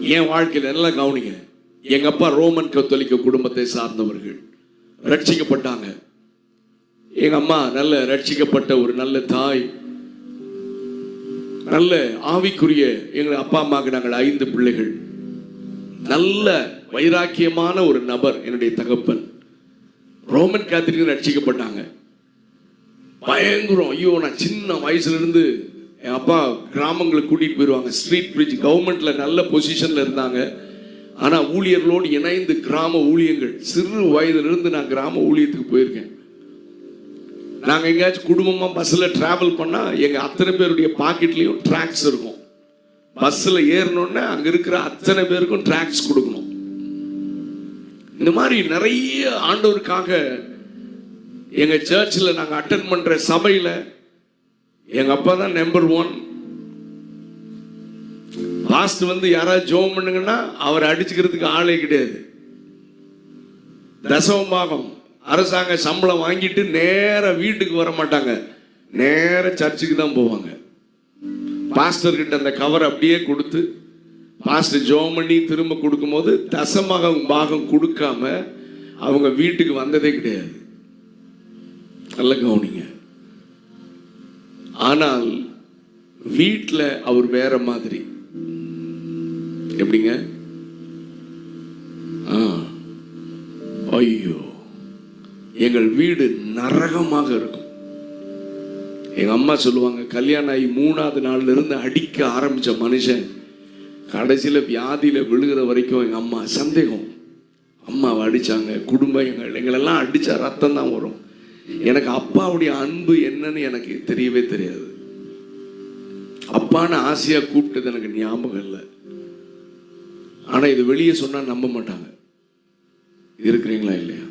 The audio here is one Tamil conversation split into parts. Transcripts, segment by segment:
என் வாழ்க்கையில் நல்லா கவனிங்க. எங்க அப்பா ரோமன் கத்தோலிக்க குடும்பத்தை சார்ந்தவர்கள். ரட்சிக்கப்பட்டாங்க. எங்க அம்மா நல்ல ரட்சிக்கப்பட்ட ஒரு நல்ல தாய். நல்ல ஆவிக்குரிய எங்கள் அப்பா அம்மாவுக்கு நாங்கள் ஐந்து பிள்ளைகள். நல்ல வைராக்கியமான ஒரு நபர் என்னுடைய தகப்பன். ரோமன் கேத்தலிக் ரட்சிக்கப்பட்டாங்க. பயங்கரம். ஐயோ நான் சின்ன வயசுல இருந்து என் அப்பா கிராமங்களுக்கு கூட்டிகிட்டு போயிடுவாங்க ஸ்ட்ரீட் பிரிட்ஜ் கவர்மெண்ட்டில் நல்ல பொசிஷனில் இருந்தாங்க. ஆனால் ஊழியர்களோடு இணைந்து கிராம ஊழியங்கள் சிறு வயதிலிருந்து நான் கிராம ஊழியத்துக்கு போயிருக்கேன். நாங்கள் எங்கேயாச்சும் குடும்பமாக பஸ்ஸில் ட்ராவல் பண்ணால் எங்கள் அத்தனை பேருடைய பாக்கெட்லேயும் ட்ராக்ஸ் இருக்கும். பஸ்ஸில் ஏறினோடனே அங்கே இருக்கிற அத்தனை பேருக்கும் ட்ராக்ஸ் கொடுக்கணும். இந்த மாதிரி நிறைய ஆண்டவருக்காக எங்கள் சர்ச்சில் நாங்கள் அட்டன் பண்ணுற சபையில் எங்க அப்பா தான் நம்பர் ஒன் லாஸ்ட் வந்து யாராவது ஜோம் பண்ணுங்கன்னா அவரை அடிச்சுக்கிறதுக்கு ஆளே கிடையாது. தசவம் பாகம் அரசாங்க சம்பளம் வாங்கிட்டு நேர வீட்டுக்கு வர மாட்டாங்க. நேர சர்ச்சுக்கு தான் போவாங்க. பாஸ்டர் கிட்ட அந்த கவர் அப்படியே கொடுத்து பாஸ்டர் ஜோம் பண்ணி திரும்ப கொடுக்கும்போது தசமாக பாகம் கொடுக்காம அவங்க வீட்டுக்கு வந்ததே கிடையாது. நல்ல கவுனி. ஆனால் வீட்டில் அவர் வேற மாதிரி. எப்படிங்க? ஆ. ஐயோ. எங்கள் வீடு நரகமாக இருக்கும். எங்கள் அம்மா சொல்லுவாங்க கல்யாணம் ஆகி மூணாவது நாள்ல இருந்து அடிக்க ஆரம்பித்த மனுஷன் கடைசியில் வியாதியில் விழுகிற வரைக்கும் எங்கள் அம்மா சந்தேகம். அம்மாவை அடிச்சாங்க குடும்பம் எங்கள் எங்களெல்லாம் அடித்தா ரத்தம் தான் வரும். எனக்கு அப்பாவுடைய அன்பு என்னன்னு எனக்கு தெரியவே தெரியாது. அப்பான்னு ஆசையா கூப்பிட்டது எனக்கு ஞாபகம் இல்லை. ஆனா இது வெளியே சொன்னா நம்ப மாட்டாங்க. இருக்கிறீங்களா இல்லையா?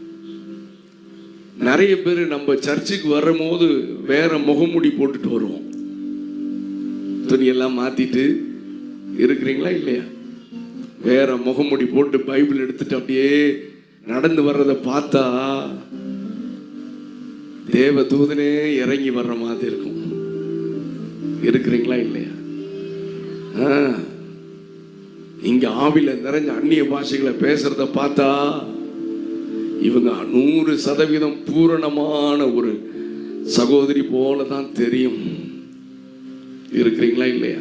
நிறைய பேர் நம்ம சர்ச்சுக்கு வரும்போது வேற முகமூடி போட்டுட்டு வருவோம். துணியெல்லாம் மாத்திட்டு இருக்கிறீங்களா இல்லையா? வேற முகமூடி போட்டு பைபிள் எடுத்துட்டு அப்படியே நடந்து வர்றதை பார்த்தா தேவ தூதனே இறங்கி வர்ற மாதிரி இருக்கும். இருக்கிறீங்களா இல்லையா? ஆ. இங்க ஆவில நிறைஞ்ச அந்நிய பாஷைகளை பேசுறத பார்த்தா இவங்க நூறு சதவீதம் பூரணமான ஒரு சகோதரி போல தான் தெரியும். இருக்கிறீங்களா இல்லையா?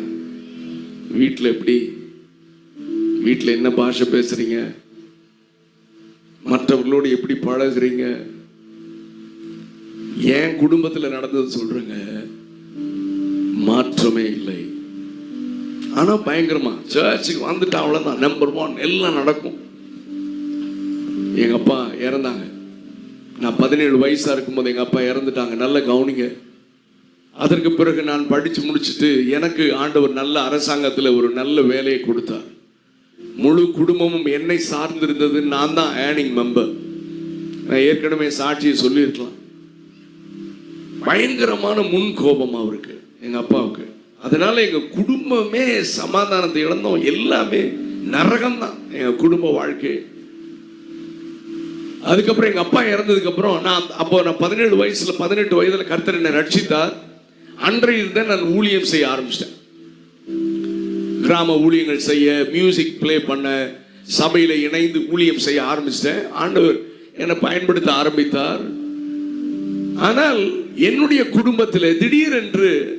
வீட்டில் எப்படி? வீட்டில் என்ன பாஷை பேசுறீங்க? மற்றவர்களோடு எப்படி பழகுறீங்க? என் குடும்பத்தில் நடந்தது சொல்றேங்க? மாற்றமே இல்லை. ஆனால் பயங்கரமா சர்ச்சுக்கு வந்துட்டு அவ்வளோதான் நம்பர் ஒன் எல்லாம் நடக்கும். எங்க அப்பா இறந்தாங்க. நான் பதினேழு வயசாக இருக்கும்போது எங்கள் அப்பா இறந்துட்டாங்க. நல்ல கவனிங்க. அதற்கு பிறகு நான் படித்து முடிச்சுட்டு எனக்கு ஆண்டவர் நல்ல அரசாங்கத்தில் ஒரு நல்ல வேலையை கொடுத்தார். முழு குடும்பமும் என்னை சார்ந்திருந்தது. நான் தான் ஏர்னிங் மெம்பர் நான் ஏற்கனவே சாட்சியை சொல்லியிருக்கலாம். பயங்கரமான முன் கோபம் அவருக்கு எங்கள் அப்பாவுக்கு. அதனால் எங்கள் குடும்பமே சமாதானத்தை இழந்தோம். எல்லாமே நரகம் தான் குடும்ப வாழ்க்கை. அதுக்கப்புறம் எங்கள் அப்பா இறந்ததுக்கப்புறம் நான் அப்போ நான் பதினேழு வயசில் பதினெட்டு வயதில் கர்த்தர் என்னை ரட்சித்தார். தான் நான் ஊழியம் செய்ய ஆரம்பிச்சிட்டேன். கிராம ஊழியங்கள் செய்ய மியூசிக் ப்ளே பண்ண சபையில் இணைந்து ஊழியம் செய்ய ஆரம்பிச்சிட்டேன். ஆண்டவர் என்னை பயன்படுத்த ஆரம்பித்தார். ஆனால் என்னுடைய குடும்பத்தில் திடீரென்று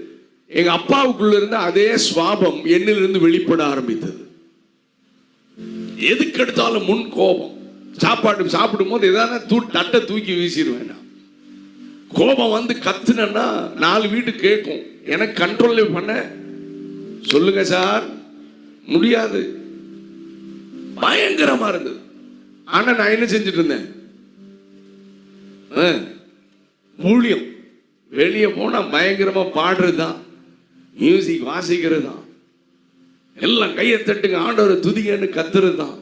எங்க அப்பாவுக்குள்ள இருந்த அதே சுவாபம் என்னிலிருந்து வெளிப்பட ஆரம்பித்தது. எதுக்கு எடுத்தாலும் முன் கோபம். சாப்பாடு சாப்பிடும் போது எதாவது தூ தட்டை தூக்கி வீசிடுவேன் கோபம் வந்து கத்துனேன்னா நாலு வீடு கேட்கும். எனக்கு கண்ட்ரோல் பண்ண. சொல்லுங்க சார். முடியாது. பயங்கரமா இருந்தது. ஆனா நான் என்ன செஞ்சுட்டு இருந்தேன்? மூலியம் ஊழியம் வெளியே போனால் பயங்கரமாக பாடுறது தான் மியூசிக் வாசிக்கிறது தான் எல்லாம் கையை தட்டுங்க ஆண்டவரை துதிகன்னு கத்துறது தான்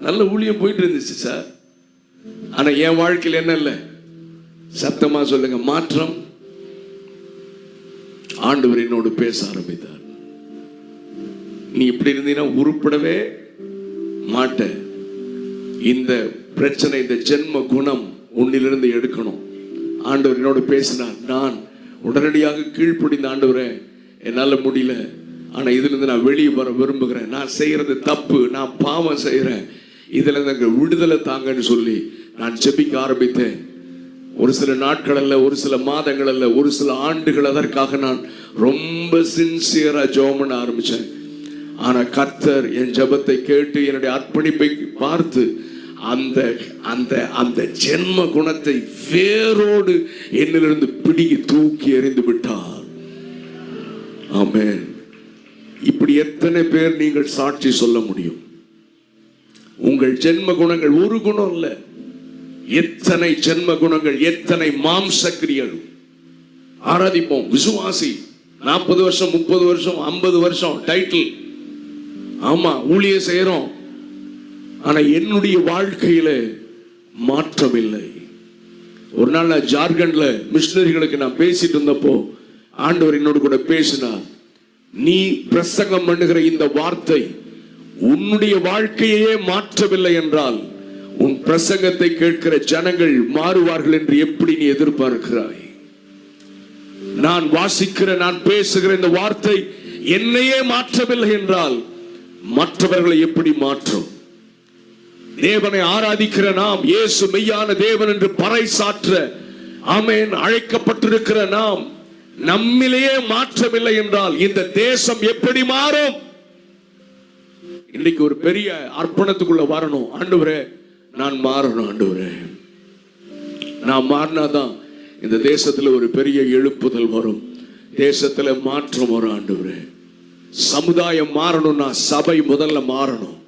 நல்ல ஊழியம் போயிட்டு இருந்துச்சு சார். ஆனால் என் வாழ்க்கையில் என்ன இல்லை? சத்தமாக சொல்லுங்க மாற்றம். ஆண்டவர் என்னோடு பேச ஆரம்பித்தார். நீ இப்படி இருந்தீங்கன்னா உருப்படவே மாட்ட இந்த பிரச்சனை இந்த ஜென்ம குணம் உன்னிலிருந்து எடுக்கணும். ஆண்டவர் என்னோடு பேசினார். நான் உடனடியாக கீழ்ப்படிந்த ஆண்டவரே என்னால் முடியல. ஆனால் இதுலேருந்து நான் வெளியே வர விரும்புகிறேன். நான் செய்கிறது தப்பு. நான் பாவம் செய்கிறேன். இதுலேருந்து எங்கள் எனக்கு விடுதலை தாங்கன்னு சொல்லி நான் ஜெபிக்க ஆரம்பித்தேன். ஒரு சில நாட்கள் அல்ல ஒரு சில மாதங்கள் அல்ல ஒரு சில ஆண்டுகள் அதற்காக நான் ரொம்ப சின்சியராக ஜெபம் பண்ண ஆனால் கர்த்தர் என் ஜெபத்தை கேட்டு என்னுடைய அர்ப்பணிப்பை பார்த்து அந்த அந்த அந்த ஜென்ம குணத்தை வேரோடு என்னிலிருந்து பிடிக்கி தூக்கி எறிந்து விட்டார். ஆமென். இப்படி எத்தனை பேர் நீங்கள் சாட்சி சொல்ல முடியும்? உங்கள் ஜென்ம குணங்கள் ஒரு குணம் இல்ல எத்தனை ஜென்ம குணங்கள் எத்தனை மாம்ச கிரியைகள் ஆராதிப்போம். விசுவாசி நாற்பது வருஷம் முப்பது வருஷம் ஐம்பது வருஷம் டைட்டில் ஆமா ஊழிய செய்யறோம் ஆனா என்னுடைய வாழ்க்கையில மாற்றம் இல்லை. ஒரு நாள் நான் ஜார்க்கண்ட்ல மிஷினரிகளுக்கு நான் பேசிட்டு இருந்தப்போ ஆண்டவர் என்னோடு கூட பேசினார் நீ பிரசங்கம் பண்ணுகிற இந்த வார்த்தை உன்னுடைய வாழ்க்கையே மாற்றவில்லை என்றால் உன் பிரசங்கத்தை கேட்கிற ஜனங்கள் மாறுவார்கள் என்று எப்படி நீ எதிர்பார்க்கிறாய்? நான் வாசிக்கிற நான் பேசுகிற இந்த வார்த்தை என்னையே மாற்றவில்லை என்றால் மற்றவர்களை எப்படி மாற்றும்? தேவனை ஆராதிக்கிற நாம் இயேசு மெய்யான தேவன் என்று பறைசாற்ற ஆமென் அழைக்கப்பட்டிருக்கிற நாம் நம்மிலேயே மாற்றமில்லை என்றால் இந்த தேசம் எப்படி மாறும்? இன்னைக்கு ஒரு பெரிய அர்ப்பணத்துக்குள்ள வரணும். ஆண்டவரே நான் மாறணும் ஆண்டவரே. நான் மாறினாதான் இந்த தேசத்துல ஒரு பெரிய எழுப்புதல் வரும். தேசத்துல மாற்றம் வரும் ஆண்டவரே. சமுதாயம் மாறணும்னா சபை முதல்ல மாறணும்.